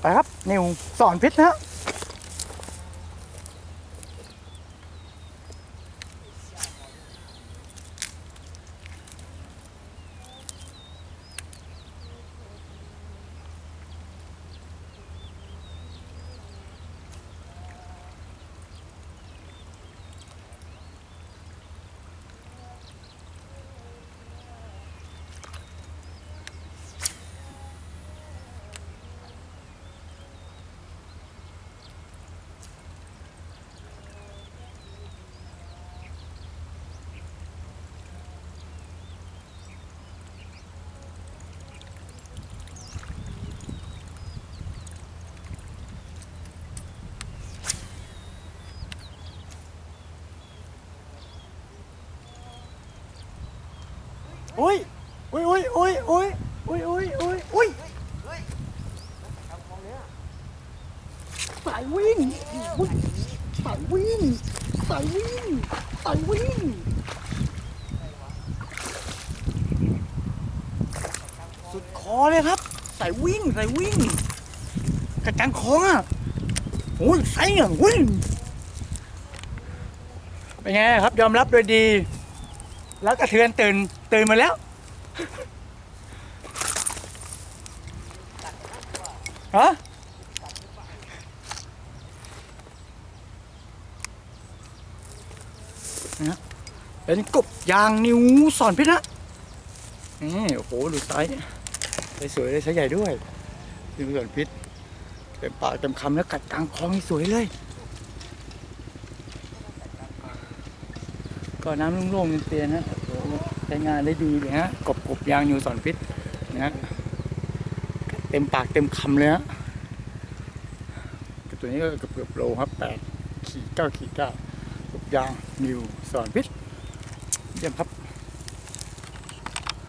ไปครับ นิวสอนพิษนะฮะ อุ้ยอุ้ยอุ้ยอุ้ยอุ้ยอุ้ยอุ้ยอุ้ยอุ้ยสายวิ่งอุ๊ยสายวิ่งสายวิ่งสายวิ่งสุดคอเลยครับสายวิ่งสายวิ่งกระจังคองอะโอ้ยไซอะวิ่งเป็นไงครับยอมรับโดยดี แล้วกระเทือนตื่นตื่นมาแล้วฮะนะเป็นกบยางนิ้วสอนพิษนะนี่โอ้โหดูไซส์สวยเลยไซส์ใหญ่ด้วยดูส่วนพิษเต็มปากเต็มคำแล้วกัดกลางคลองนี่สวยเลย ก็น้ำโล่งๆเตียนๆนะใช้งานได้ดีเลยฮะกบกบยางอยู่สอนฟิตนะฮะเต็มปากเต็มคำเลยฮะตัวนี้ก็เกือบโลครับแปดขีดเก้าขีดเก้ากบยางนิวสอนฟิตเยี่ยมครับ